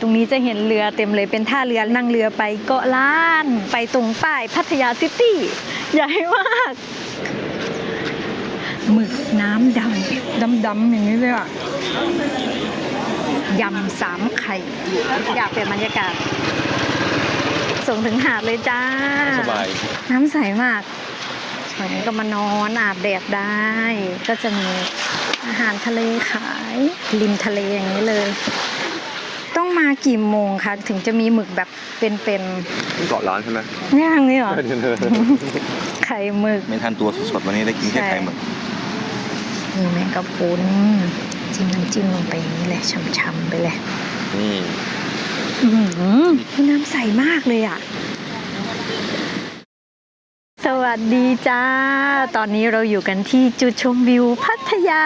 ตรงนี้จะเห็นเรือเต็มเลยเป็นท่าเรือนั่งเรือไปเกาะล้าน ไปตรงป้ายพัทยาซิตี้ ใหญ่มากหมึกน้ำดำดำดำๆอย่างนี้เลยอะยำสามไข่ อยากเปลี่ยนบรรยากาศ ส่งถึงหาดเลยจ้า สบาย น้ำใสมากฝั่งนี้ก็มานอนอาบแดดได้ ก็จะมีอาหารทะเลขาย ริมทะเลอย่างนี้เลย ต้องมากี่โมงคะถึงจะมีหมึกแบบเป็นเกาะร้านใช่ไหมๆย่างนี่เหรอ ไข่หมึกไม่ทันตัวสดๆวันนี้ได้กินแค่ใช่ไข่หมึกมีแมงกะพรุนจิ้มน้ำจิ้มลงไปอย่างนี้แหละช่ำๆไปเลยนี่อื้อหือน้ำใสมากเลยอะ สวัสดีจ้า ตอนนี้เราอยู่กันที่จุดชมวิวพัทยา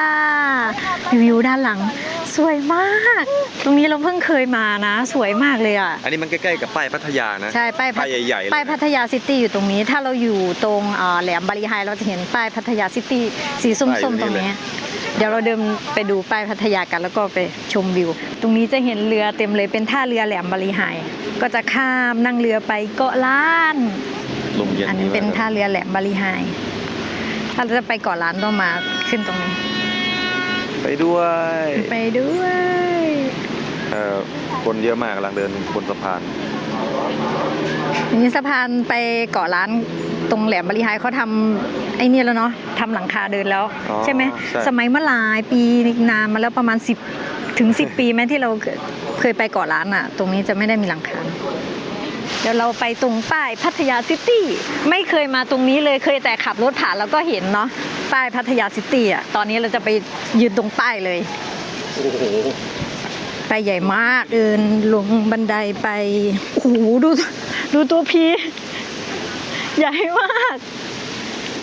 วิวด้านหลัง สวยมาก ตรงนี้เราเพิ่งเคยมานะ สวยมากเลยอะ อันนี้มันใกล้ๆกับป้ายพัทยานะ ใช่ป้ายพัทป้ายใหญ่ๆเลยป้ายพัทยาซิตี้อยู่ตรงนี้ ถ้าเราอยู่ตรงเอ่อแหลมบารีไฮเราจะเห็นป้ายพัทยาซิตี้สีส้มๆตรงนี้ เดี๋ยวเราเดินไปดูป้ายพัทยากันแล้วก็ไปชมวิว ตรงนี้จะเห็นเรือเต็มเลยเป็นท่าเรือแหลมบารีไฮก็จะข้ามนั่งเรือไปเกาะล้านลมเย็นอันนี้เป็นดีมกท่าเรือแหลมบารีไฮถ้าเราจะไปเกาะล้านต้องมาขึ้นตรงนี้ ไปด้วย ไปด้วยเอ่อคนเยอะมากกำลังเดินบนสะพานนี่สะพานไปเกาะล้านตรงแหลมบารีไฮเขาทำไอ้นี่แล้วเนาะทำหลังคาเดินแล้ว อ๋อใช่ไหมใช่ สมัยเมื่อหลายปีนานมาแล้วประมาณ 10 ถึง 10 ปีไหมที่เราเคยไปเกาะล้านอะตรงนี้จะไม่ได้มีหลังคา เดี๋ยวเราไปตรงป้ายพัทยาซิตี้ไม่เคยมาตรงนี้เลยเคยแต่ขับรถผ่านแล้วก็เห็นเนาะป้ายพัทยาซิตี้อะตอนนี้เราจะไปยืนตรงป้ายเลยโอ้โหไปใหญ่มากเดินลงบันไดไปโอ้โหดูดูตัวพีใหญ่มาก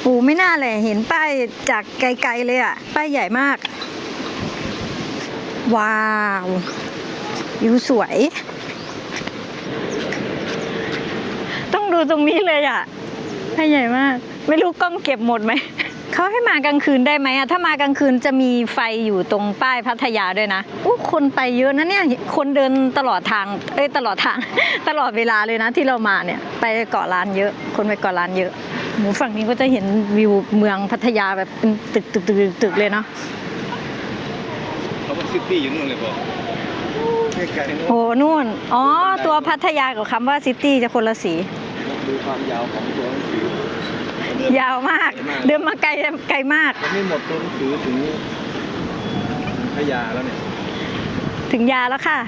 โอ้ไม่น่าเลยเห็นป้ายจากไกลๆเลยอะป้ายใหญ่มาก ว้าววิวสวย ต้องดูตรงนี้เลยอะป้ายใหญ่มาก ไม่รู้กล้องเก็บหมดไหม เขาให้มากลางคืนได้ไหมอะถ้ามากลางคืนจะมีไฟอยู่ตรงป้ายพัทยาด้วยนะอู้คนไปเยอะนะเนี่ย คนเดินตลอดทาง เอ้ยตลอดทาง ตลอดเวลาเลยนะที่เรามาเนี่ย ไปเกาะล้านเยอะ คนไปเกาะล้านเยอะหมูฝั่งนี้ก็จะเห็นวิวเมืองพัทยาแบบเป็นตึกตึกตึกตึกตึกเลยเนาะเขาเป็นซิตี้อยู่นู่นเลยบอกไกลๆโหนู่น อ๋อ ตัวพัทยากับคำว่าซิตี้จะคนละสี ดูความยาวของตัวหนังสือยาวมาก เดินมาไกลไกลมากยังไม่หมดตัวหนังสือถึงพยาแล้วเนี่ย ถึงยาแล้วค่ะ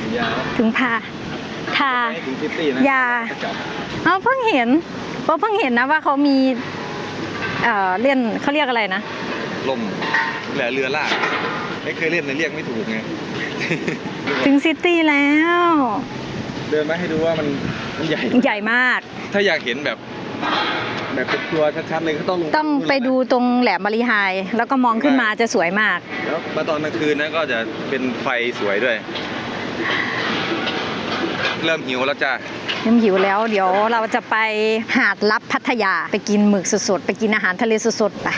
ถึงยาแล้วถึงพาทาไม่ถึงซิตี้นะยาก็จับเอาเพิ่งเห็นเพราะเพิ่งเห็นนะว่าเขามีเอ่อเล่นเขาเรียกอะไรนะลมแหละเรือลากไม่เคยเล่นเลยเรียกไม่ถูกไงถึงซิตี้แล้ว เดินมาให้ดูว่ามันมัน ใหญ่ ใหญ่มาก ถ้าอยากเห็นแบบ แบบเป็นตัวชัดๆเลยก็ต้องลงต้องไปดูตรงแหลมบารีไฮแล้วก็มองขึ้นมาจะสวยมาก แล้วมาตอนกลางคืนนะก็จะเป็นไฟสวยด้วย เริ่มหิวแล้วจ้าเริ่มหิวแล้วเดี๋ยวเราจะไปหาดลับพัทยาไปกินหมึกสดๆไปกินอาหารทะเลสดๆไป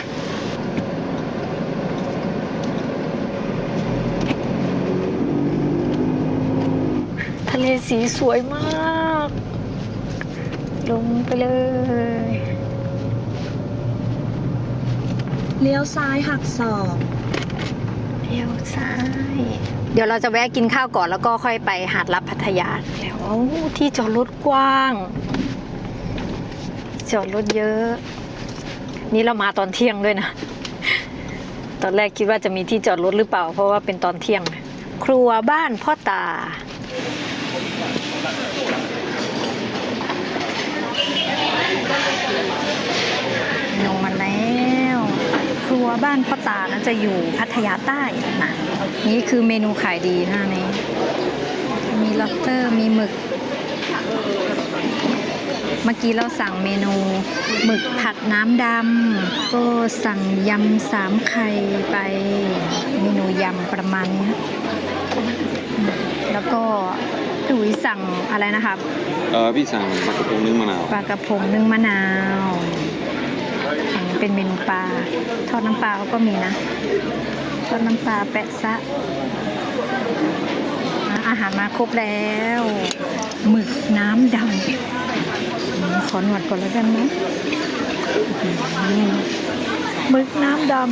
ทะเลสีสวยมาก ลงไปเลย เลี้ยวซ้ายหักศอกเลี้ยวซ้าย เดี๋ยวเราจะแวะกินข้าวก่อนแล้วก็ค่อยไปหาดลับพัทยาแล้วที่จอดรถกว้าง จอดรถเยอะ นี่เรามาตอนเที่ยงด้วยนะ ตอนแรกคิดว่าจะมีที่จอดรถหรือเปล่า เพราะว่าเป็นตอนเที่ยง ครัวบ้านพ่อตา ลงมาแล้ว ค รัวบ้านพ่อตานะจะอยู่พัทยาใต้นะนี่คือเมนูขายดีหน้านี้มีล็อบสเตอร์มีหมึก เมื่อกี้เราสั่งเมนูหมึกผัดน้ำดำก็สั่งยำสามไข่ไปเมนูยำประมาณนี้แล้วก็ถุยสั่งอะไรนะครับ เออพี่สั่งปลากระพงนึ่งมะนาวปลากระพงนึ่งมะนาวอันนี้ เป็นเมนูปลาทอดน้ำปลาเขาก็มีนะทอดน้ำปลาแปะซะอ่าอาหารมาครบแล้วหมึกน้ำดำขอหนวดก่อนแล้วกันนะหมึกน้ำดำ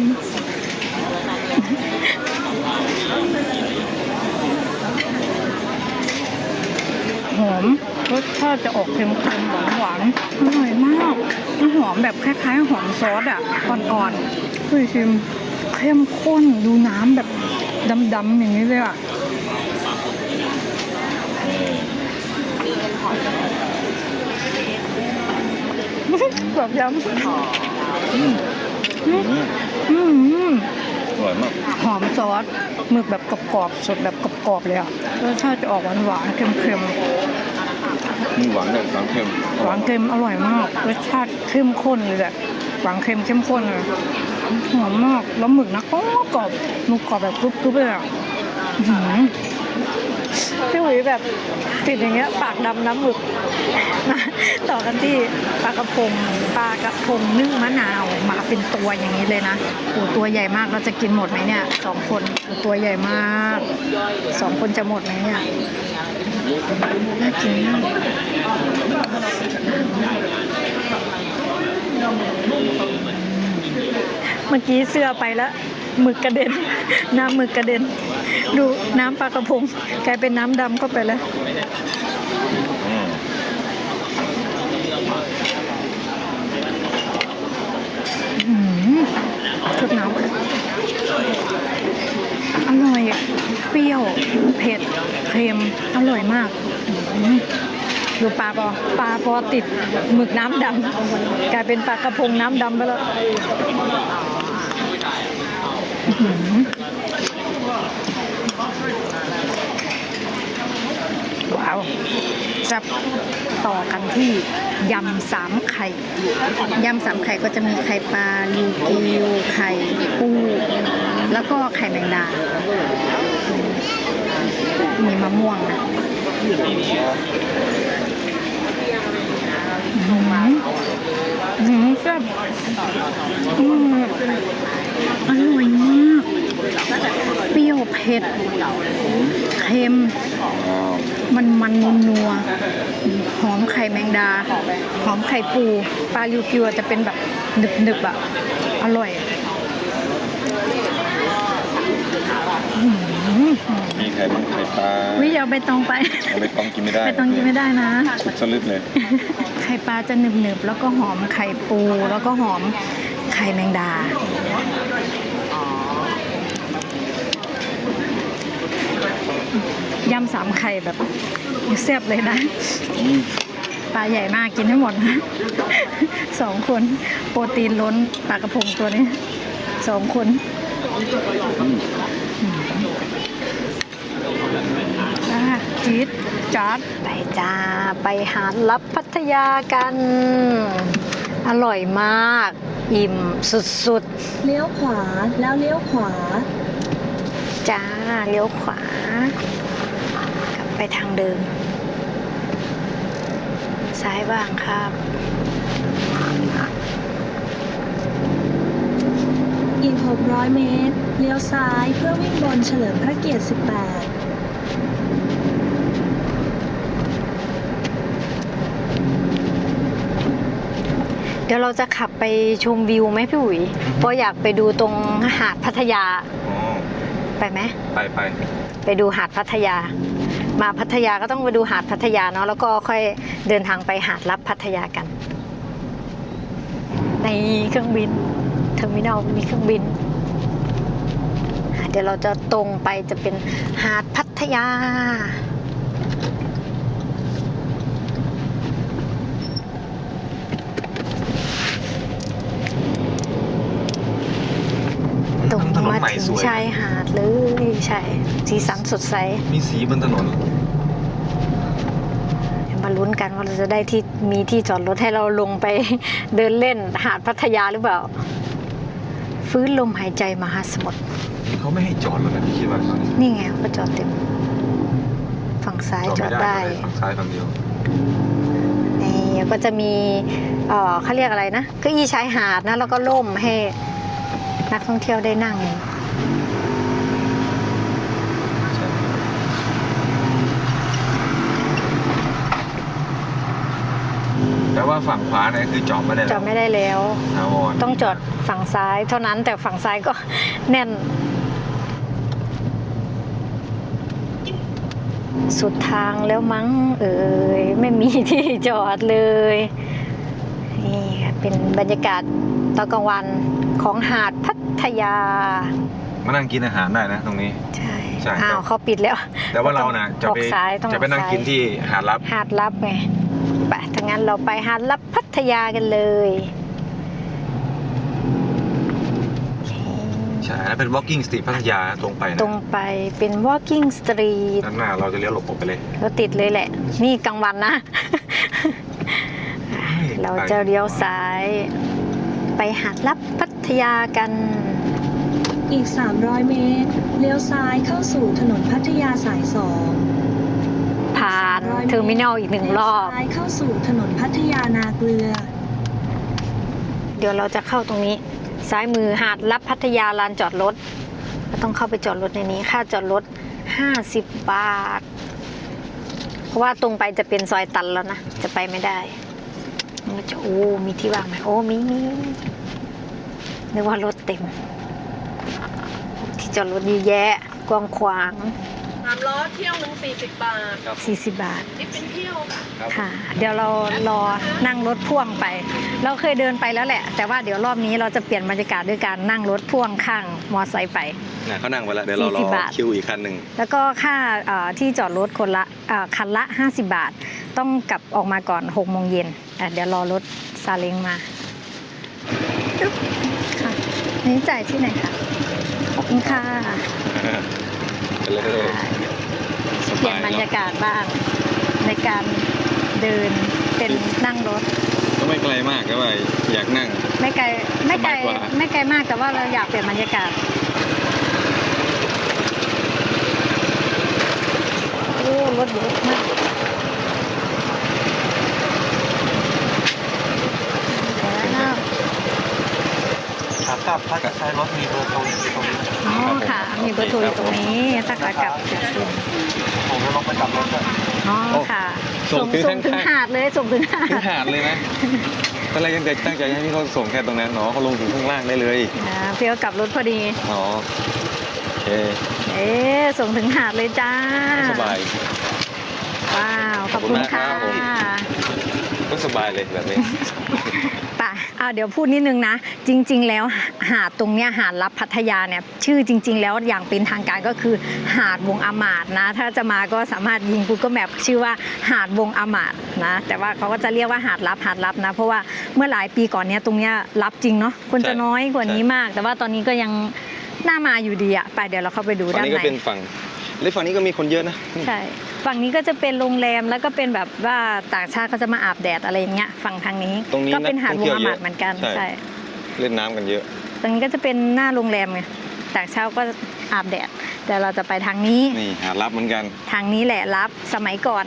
หอมรสชาติจะออกเค็มๆหวานๆอร่อยมากมันหอมแบบคล้ายๆ หอมซอสอะอ่อนๆเฮ้ยชิมเข้มข้นดูน้ำแบบดำๆอย่างนี้เลยอะแบบยำอืมอืมอร่อยมากหอมซอสหมึกแบบกรอบๆสดแบบกรอบๆเลยอะรสชาติจะออกหวานๆเค็ม มีหวานด้วยหวานเค็มหวานเค็มอร่อยมากรสชาติเข้มข้นเลยแหละหวานเค็มเข้มข้นเลยหอมมากแล้วหมึกนะกรอบกรอบหมึกกรอบแบบกรุบๆเลยอะพี่หุยแบบติดอย่างเงี้ย ปากดำน้ำหมึกต่อกันที่ปลากระพงปลากระพงนึ่งมะนาวมาเป็นตัวอย่างนี้เลยนะโอ้ตัวใหญ่มากเราจะกินหมดไหมเนี่ยสองคนตัวใหญ่มากสองคนจะหมดไหมเนี่ย น่ากินมากเมื่อกี้เสื้อไปแล้วหมึกกระเด็น น้ำหมึกกระเด็น ดูน้ำปลากระพงกลายเป็นน้ำดำเข้าไปแล้วอืมชุดน้ำอร่อย เปรี้ยว เผ็ด เค็ม ร่อยมาก ดูปลาปอปลาปอติดหมึกน้ำดำกลายเป็นปลากระพงน้ำดำไปแล้วว้าวจับต่อกันที่ยำสามไข่ ยำสามไข่ก็จะมีไข่ปลาลูกิวไข่ปู แล้วก็ไข่แมงดา มีมะม่วงนะ อืมอืมแซ่บอืมอร่อยมาก เปรี้ยวเผ็ด เค็มอ้าวมันมันนัวนัว หอมไข่แมงดา หอมไข่ปู ปลาลิวกิวจะเป็นแบบหนึบหนึบๆอะ อร่อยอื้อหือมีไข่มันไข่ปลาวิอย่าเอาใบตองไป เอาไปตองกินไม่ได้ใบตองกินไม่ได้นะ สุดสลึดเลย ไข่ปลาจะหนึบหนึบๆแล้วก็หอมไข่ปูแล้วก็หอมไข่แมงดา ยำสามไข่แบบแซ่บเลยนะอืมปลาใหญ่มากกินให้หมดนะสองคนโปรตีนล้นปลากระพงตัวนี้สองคนอืมอะ จี๊ดจัดไปจ้า ไปหาดลับพัทยากัน อร่อยมาก อิ่มสุดเลี้ยวขวาแล้วเลี้ยวขวา ๆ จ้า เลี้ยวขวา กลับไปทางเดิม ซ้ายบ้างครับ อีก 600 เมตร เลี้ยวซ้ายเพื่อวิ่งบนเฉลิมพระเกียรติ 18 ดี๋ยวเราจะขับไปชมวิวไหมพี่อุ๋ยเพราะอยากไปดูตรงหาดพัทยาอ๋อไปไหม ไปไปไปดูหาดพัทยา มาพัทยาก็ต้องไปดูหาดพัทยาเนาะแล้วก็ค่อยเดินทางไปหาดลับพัทยากัน ในเครื่องบินเทอร์มินอลมีเครื่องบินอะเดี๋ยวเราจะตรงไปจะเป็นหาดพัทยา ตรง ถนน มาใหม่ถึงสวยชายหาดเลยใช่สีสันสดใส มีสีบนถนน มาลุ้นกันว่าเราจะได้ที่มีที่จอดรถให้เราลงไปเดินเล่นหาดพัทยาหรือเปล่า ฟื้นลมหายใจมหาสมุทรเขาไม่ให้จอดหรอกนะพี่คิดว่านี่ไงก็จอดเต็ม ฝั่งซ้ายจอดได้เลยฝั่งซ้ายฝั่งเดียวนี่ก็จะมีเอ่อเขาเรียกอะไรนะเก็อี้ชายหาดนะแล้วก็ล่มให้นักท่องเที่ยวได้นั่ง ใช่ ว่าฝั่งขวาเนี่ยคือจอดไม่ได้จแล้อวดไม่ได้แล้วถาวรต้องจอดฝั่งซ้าย เท่านั้นแต่ฝั่งซ้ายก็แน่น สุดทางแล้วมั้งเอ่ยไม่มีที่จอดเลยนี่ค่ะเป็นบรรยากาศตอนกลางวันของหาดพัทยา มานั่งกินอาหารได้นะตรงนี้ ใช่ใช่อ้าวเขาปิดแล้ว แต่ว่าเรานะจะออไปกซ้ายต้องจะไปนั่งออซ้ายกินที่หาดลับหาดลับไงไป ถ้างั้นเราไปหาดลับพัทยากันเลยโอเคใช่แล้วเป็น walking street พัทยาตรงไปนะตรงไปเป็น walking street ด้านหน้าเราจะเลี้ยวหลบออกไปเลยเราติดเลยแหละ นี่กลางวันนะ เราจะเลี้ยวซ้าย ไปหาดลับพัทยากัน อีก 300 เมตร เลี้ยวซ้ายเข้าสู่ถนนพัทยาสายสองผ่านเทอร์มินอลอีกหนึ่งรอบเลี้ยวซ้ายเข้าสู่ถนนพัทยานาเกลือ เดี๋ยวเราจะเข้าตรงนี้ ซ้ายมือหาดลับพัทยาลานจอดรถเราต้องเข้าไปจอดรถในนี้ ค่าจอดรถ 50 บาท เพราะว่าตรงไปจะเป็นซอยตันแล้วนะ จะไปไม่ได้มันก็จะโอ้ มีที่ว่างไหมโอ้มีมีนึกว่ารถเต็ม ที่จอดรถเยอะแยะกว้างขวางสามล้อเที่ยวหนึ่งสี่สิบบาท40 บาท นี่เป็นเที่ยวค่ะค่ะ เดี๋ยวเรารอนั่งรถพ่วงไป เราเคยเดินไปแล้วแหละ แต่ว่าเดี๋ยวรอบนี้เราจะเปลี่ยนบรรยากาศด้วยการนั่งรถพ่วงข้างมอไซค์ไปน่ะเขานั่งไปแล้วเดี๋ยวเราร40อบาท คิวอีกคันหนึ่งแล้วก็ค่าเอ่อที่จอดรถคนละเอ่อคันละ 50 บาท ต้องกลับออกมาก่อน6โมงเย็นอะเดี๋ยวรอรถซาเล้งมาอึ๊บค่ะนี่จ่ายที่ไหนคะขอบคุณค่ะ ไปเลยสเปลี่ยบานยบรรเนยาอะกาศบ้างในการเดินเป็นนั่งรถ ก็ไม่ไกลมากก็ว่าอยากนั่ง ไม่ไกลไม่ไกลสบายกว่า ไม่ไกลมากแต่ว่าเราอยากเปลี่ยนบรรยากาศโอ้รถเยอะมากแล้ว ขาก ลับถ้ากับใช้รถมีเบอร์โทรอยู่ตรงนี้อ๋อค่ะ มีเบอร์โทรอยู่ตรงนี้ถ้าขากลับจากคุณผมจะลงไปกลับรถด้วยอ๋อโอ้ค่ะส่งถึงส่งถึงข้างๆหาดเลยส่งถึงหาถึงดหาดเลยนะตอนแรกยังเด็กตั้งใจให้พี่เขาส่งแค่ตรงนั้นเนาะเขาลงถึงข้างล่างได้เลยนะเพียวกลับรถพอดีอ๋อโอเคเอ๊ะส่งถึงหาดเลยจ้าสบายว้าวขอบคุณขอบคุณมากครัค่ะบผมก็สบายเลยแบบนี้ป่ะเอาเดี๋ยวพูดนิดนึงนะ จริง ๆ แล้วหาดตรงเนี้ยหาดลับพัทยาเนี่ยชื่อจริง ๆ แล้วอย่างเป็นทางการก็คือหาดวงอมาดนะ ถ้าจะมาก็สามารถยิง Google Map ชื่อว่าหาดวงอมาดนะแต่ว่าเขาก็จะเรียกว่าหาดลับหาดลับนะ เพราะว่าเมื่อหลายปีก่อนเนี้ยตรงเนี้ยลับจริงเนาะคนจะน้อยกว่านี้มาก แต่ว่าตอนนี้ก็ยังน่ามาอยู่ดีอะไปเดี๋ยวเราเข้าไปดูด้านนี้ในก็เป็นฝั่ง แล้วฝั่งนี้ก็มีคนเยอะนะใช่ฝั่งนี้ก็จะเป็นโรงแรมแล้วก็เป็นแบบว่าต่างชาติเขาจะมาอาบแดดอะไรอย่างเงี้ยฝั่งทางนี้ตรงนี้ก็เป็นหาดวงนักท่อาองเที่ยวมาดเหมือนกันเยอะใช่ใช่เล่นน้ำกันเยอะ ตรงนี้ก็จะเป็นหน้าโรงแรมไงต่างชาติก็อาบแดด แต่เราจะไปทางนี้นี่หาดรับเหมือนกัน ทางนี้แหละรับสมัยก่อน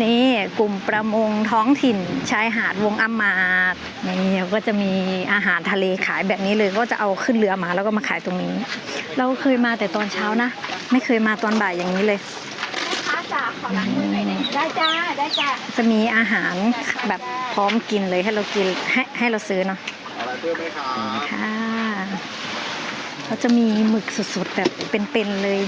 นี่กลุ่มประมงท้องถิ่นชายหาดวงอามาดนี่ก็จะมีอาหารทะเลขายแบบนี้เลยก็จะเอาขึ้นเรือมาแล้วก็มาขายตรงนี้ เราเคยมาแต่ตอนเช้านะ ไม่เคยมาตอนบ่ายอย่างนี้เลยค้าจ๋าขอล้างมือหน่อยได้จ้าได้จ้าจะมีอาหารแบบพร้อมกินเลยให้เรากินให้ให้เราซื้อเนาะอะไรเพิ่มไหมครับค่ะเขาจะมีหมึกสดๆแบบเป็นๆเลย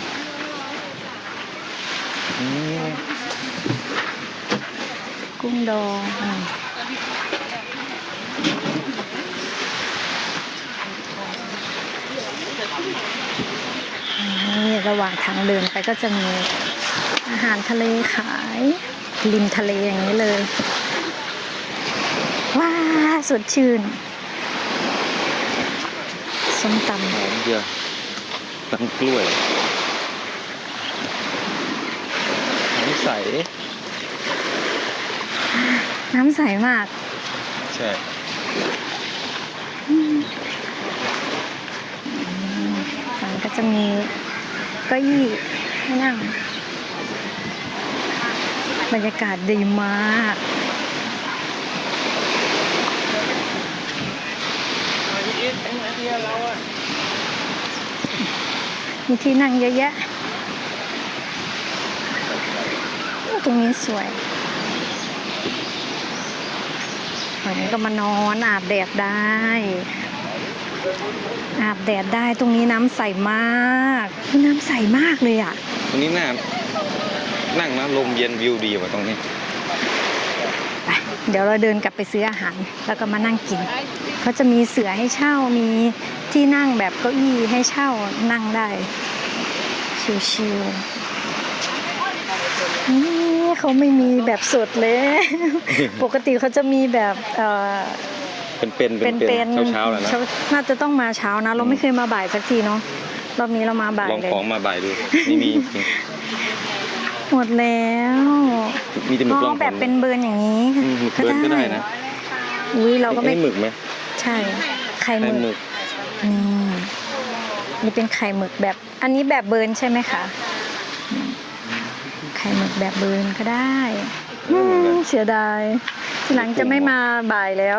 กุ้งดองอืมนี่ระหว่างทางเดินไปก็จะมีอาหารทะเลขายริมทะเลอย่างนี้เลย ว้าสดชื่นส้มตำหอมเยอะน้ำกล้วยน้ำใส น้ำใสมาก ใช่ฝั่งก็จะมีเก้าอี้ให้นั่ง บรรยากาศดีมากมีที่นั่งเยอะแยะโอ้ตรงนี้สวย ฝั่งนี้ก็มานอนอาบแดดได้ อาบแดดได้ตรงนี้น้ำใสมากอุ๊ยน้ำใสมากเลยอะตรงนี้น่านั่งนะลมเย็นวิวดีกว่าตรงนี้ไปเดี๋ยวเราเดินกลับไปซื้ออาหาร แล้วก็มานั่งกินเขาจะมีเสือให้เช่ามีที่นั่งแบบเก้าอี้ให้เช่านั่งได้ชิวๆนี่ เขาไม่มีแบบสดเลย ปกติเขาจะมีแบบเอ่อเป็นเป็นเป็เป็นนเป็เป็นนเช้าๆแล้วนะช้น่าจะต้องมาเช้านะ เราไม่เคยมาบ่ายสักทีเนาะรอบนี้เรามาบ่ายลองเลยของมาบ่ายดูนี่มีจริงหมดแล้วมีแต่หมึอ๋กลอองแบบเป็นเบิร์นอย่างนี้อืมหมึกเบิร์นก็ได้นะอุ้ยเราก็ไม่อ้หมึกไหมใช่ไข่หไข่มึหมึกกนี่นี่เป็นไข่หมึกแบบ อันนี้แบบเบิร์นใช่ไหมคะอืมไข่หมึกแบบเบิร์นก็ได้อืมเสียดาย ทีหลังจะไม่มาบ่ายแล้ว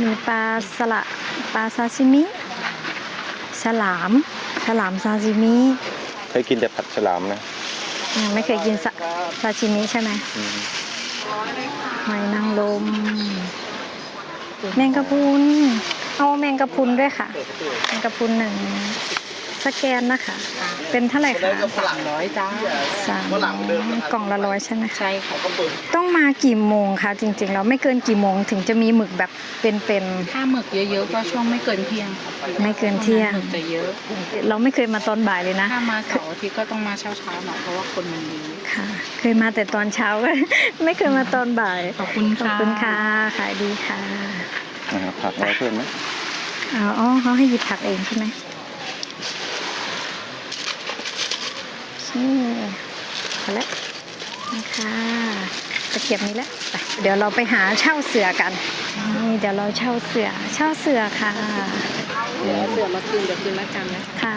มีปลาสละปลาซาซิมิฉลาม ฉลามซาซิมิเคยกินแต่ผัดฉลามนะยังไม่เคยกินซาซาชิมิใช่ไหมอืมหอยนางรมแมงกะพรุนเอาแมงกะพรุนด้วยค่ะ แมงกะพรุนหนึ่ง สแกนนะคะ เป็นเท่าไหร่คะสามร้อยจ้าสามกล่องละร้อยใช่ไหมคะใช่ค่ะต้องมากี่โมงคะจริงๆเราไม่เกินกี่โมงถึงจะมีหมึกแบบเป็นถ้าหมึกเยอะๆก็ช่วงไม่เกินเที่ยงๆไม่เกินเที่ยงหมึกจะเยอะ เราไม่เคยมาตอนบ่ายเลยนะถ้ามาเสาร์อาทิตย์ก็ต้องมาเช้าๆหน่อยเพราะว่าคนมันเยอะค่ะ เคยมาแต่ตอนเช้าไม่เคยมาตอนบ่ายขอบคุณขอบค่ะคุณค่ะขายดีค่ะอ่าผักอะไรเพิ่มไหมอ๋ออ๋อเขาให้หยิบผักเองใช่ไหม โอเคพอแล้วนะคะตะเกียบนี้แล้วไปเดี๋ยวเราไปหาเช่าเสือกันนี่เดี๋ยวเราเช่าเสือเช่าเสือค่ะเดี๋ยวเสือมาคืนเดี๋ยวคืนละกันนะคะค่ะ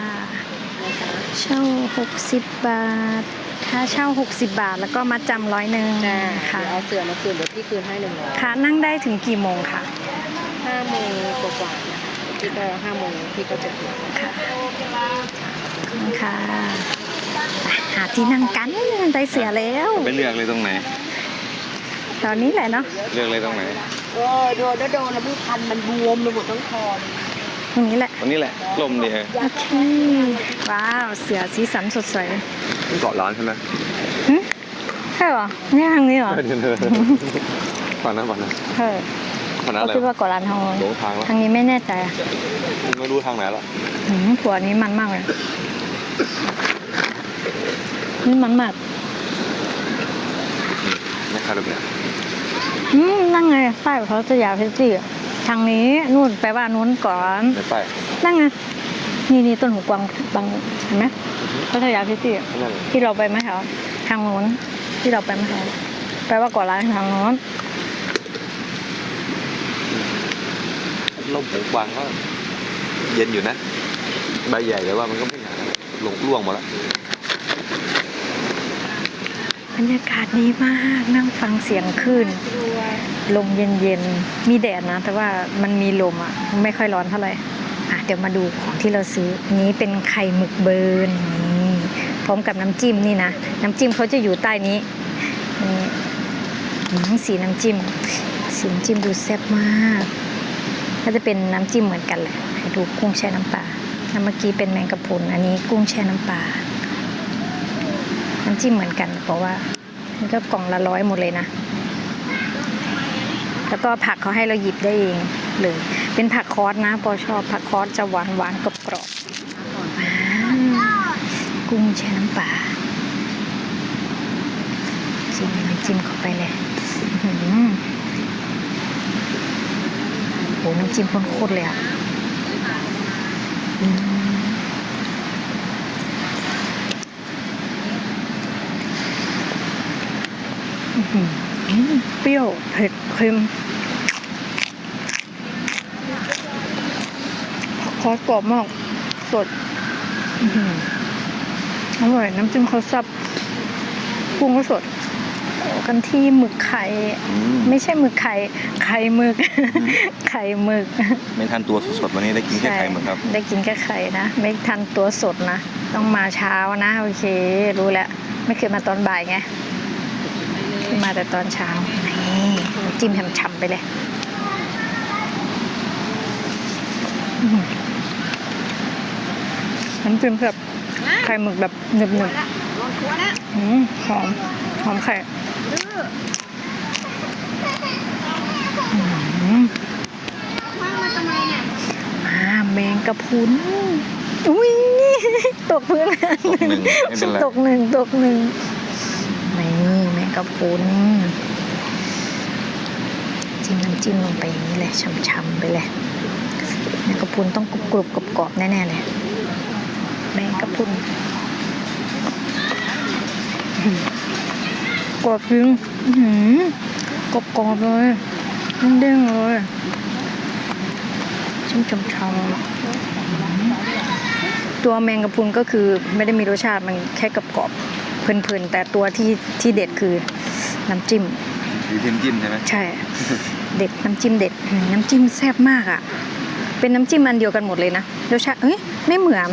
เช่า60 บาทถ้าเช่า 60 บาทแล้วก็มาจำร้อยหนึ่งจ้าค่ะเดี๋ยวเอาเสือมาคืนเดี๋ยวพี่คืนให้หนึ่งร้อยค่ะนั่งได้ถึงกี่โมงคะห้าโมงกว่าๆนะคะพี่ก็ห้าโมงพี่ก็จะถึงค่ะขอบคุณค่ะไป หาที่นั่งกันได้เสือแล้ว ไปเลือกเลยตรงไหน ตอนนี้แหละเนาะเลือกเลยตรงไหนเออโดนโดนแล้วมือพันมันบวมไปหมดทั้งคอตรงนี้แหละวันนี้แหละลมดีเออโอเคว้าวเสือสีสันสดใสเกาะร้านใช่ไหมหึใช่เหรอนี่ทางนี้เหรอฝั่งนั้นฝั่งนั้นเฮ้ยฝั่งนั้นก็อะไรคิดว่าเกาะลานทองหลงทางแล้วทางนี้ไม่แน่ใจอะไม่รู้ทางไหนละ หืมถั่วนี้มันมากเลย นี่มันมากนี่ครับแบบเนี้ยอืมนั่งไงป้ายเขาจะยาวพิจิอะทางนี้นู่นไปว่านู้นก่อนไม่ไปนั่งไงนี่นี่ต้นหูกวางบางเห็นไหมพัทยาพิจิอะนั่นที่เราไปไหมคะทางโน้นที่เราไปไหมคะแปลว่าเก่อร้านทางโน้นลมหูกวางก็เย็นอยู่นะใบใหญ่แต่ว่ามันก็ไม่หนาลงร่วงหมดแล้วบ รรยากาศดีมากนั่งฟังเสียงคลื่นลมเย็นๆ มีแดดนะ แต่ว่ามันมีลมอะ ไม่ค่อยร้อนเท่าไหร่อะเดี๋ยวมาดูของที่เราซื้อ นี้เป็นไข่หมึกเบิร์นนี่พร้อมกับน้ำจิ้มนี่นะ น้ำจิ้มเขาจะอยู่ใต้นี้นี่สีน้ำจิ้ม สีน้ำจิ้มดูแซ่บมาก ก็จะเป็นน้ำจิ้มเหมือนกันแหละให้ดูกุ้งแช่น้ำปลาแล้วเมื่อกี้เป็นแมงกะพรุนอันนี้กุ้งแช่น้ำปลา น้ำจิ้มเหมือนกัน เพราะว่ามันก็กล่องละร้อยหมดเลยนะ แล้วก็ผักเขาให้เราหยิบได้เองเลยเป็นผักคอสนะปอชอบผักคอสจะหวานหวานกรอบกรอบกุ้งแช่น้ำปลาจิ้มน้ำจิ้มเข้าไปเลยอื้อหือโหน้ำจิ้มข้นโคตรเลยอะอืม อื้อหือ เปรี้ยวเผ็ดเค็มผักคอสกรอบมาก สดอื้อหืออร่อย น้ำจิ้มเขาซับปรุงก็สดต่อกันที่หมึกไข่ ไม่ใช่หมึกไข่ ไข่หมึก ไข่หมึก ไม่ทันตัวสดๆวันนี้ได้กินแค่ไข่หมดครับ ได้กินแค่ไข่นะ ไม่ทันตัวสดนะ ต้องมาเช้านะ โอเค รู้แล้ว ไม่เคยมาตอนบ่ายไง มาแต่ตอนเช้านี่จิ้มฉ่ำๆไปเลยอื้อหือน้ำจิ้มแบบไข่หมึกแบบหนึบลงครัวนะๆอืมหอมหอมไข่อืมมามาทำไมเนี่ยมาแมงกะพรุนอุ้ยตกพื้นตกหนึ่งไม่เป็นไรตกหนึ่งตกหนึ่งนี่แมง กะพุนจิ้มน้ำจิ้มลงไปอย่างนี้เลยช่ำๆไปเลยแมงกะพุนต้องกรุบกรอบแน่ๆเลยแมงกะพุนกรอบจริงกรอบกรอบเลยเด้งๆเลยชุ่มชำๆตัวแมงกะพุนก็คือไม่ได้มีรสชาติมันแค่กรอบ เพลินๆแต่ตัวที่ที่เด็ดคือน้ำจิ้มอยู่ที่น้ำจิ้มใช่ไหมใช่ เด็ดน้ำจิ้มเด็ดอืมน้ำจิ้มแซ่บมากอะ เป็นน้ำจิ้มอันเดียวกันหมดเลยนะรสชาติเอ้ยไม่เหมือน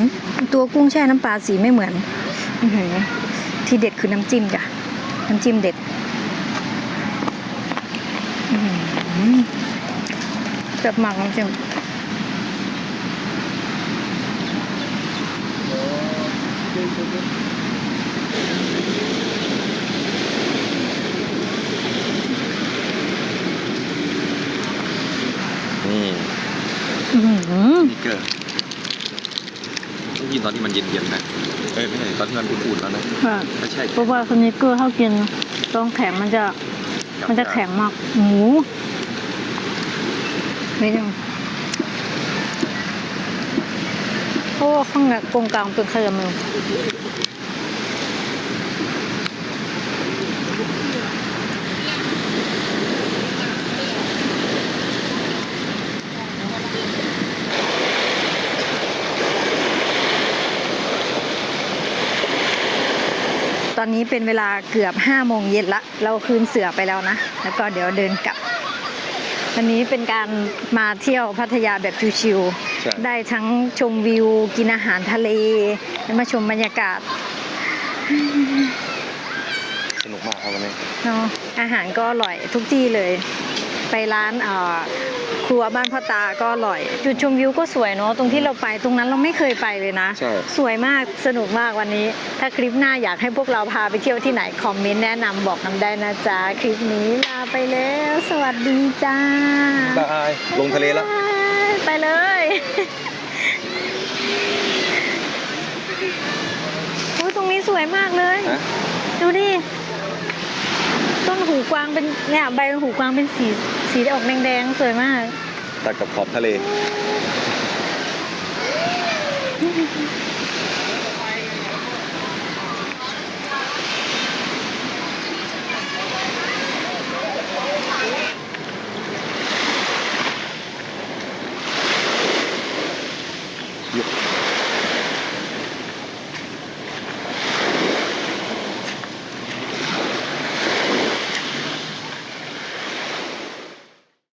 ตัวกุ้งแช่น้ำปลาสีไม่เหมือนอื้อหือที่เด็ดคือน้ำจิ้มจ้ะน้ำจิ้มเด็ดอื้อหือแซ่บมากน้ำจิ้ม นี่อื้อหือนี่เกอร์ต้องกินตอนที่มันเย็นๆนะเอ้ยไม่ใช่ตอนที่มันอุ่นๆแล้วนะค่ะไม่ใช่เพราะว่าสนิกเกอร์ถ้ากินต้องแข็งมันจะ มันจะแข็งมากหมูไม่ยังเพราะว่าข้างในตรงกลางเป็นคาราเมล อนนี้เป็นเวลาเกือบห้าโมงเย็นละ เราคืนเสือไปแล้วนะ แล้วก็เดี๋ยวเดินกลับ วันนี้เป็นการมาเที่ยวพัทยาแบบชิวใช่ๆได้ทั้งชมวิว กินอาหารทะเลและมาชมบรรยากาศ สนุกมากครับวันนี้เนาะอาหารก็อร่อยทุกที่เลย ไปร้านเอ่อครัวบ้านพ่อตาก็อร่อย จุดชมวิวก็สวยเนาะตรงที่เราไปตรงนั้นเราไม่เคยไปเลยนะใช่สวยมากสนุกมากวันนี้ ถ้าคลิปหน้าอยากให้พวกเราพาไปเที่ยวที่ไหน คอมเมนต์แนะนำบอกนำได้นะจ๊ะ คลิปนี้ลาไปแล้ว สวัสดีจ้าบายลงทะเลแล้วบ๊ายบายไปเลยโอ้ยตรงนี้สวยมากเลยฮะดูดิ ต้นหูกวางเป็นเนี่ยใบหูกวางเป็นสีสีออกแดงๆสวยมาก ตัดกับขอบทะเล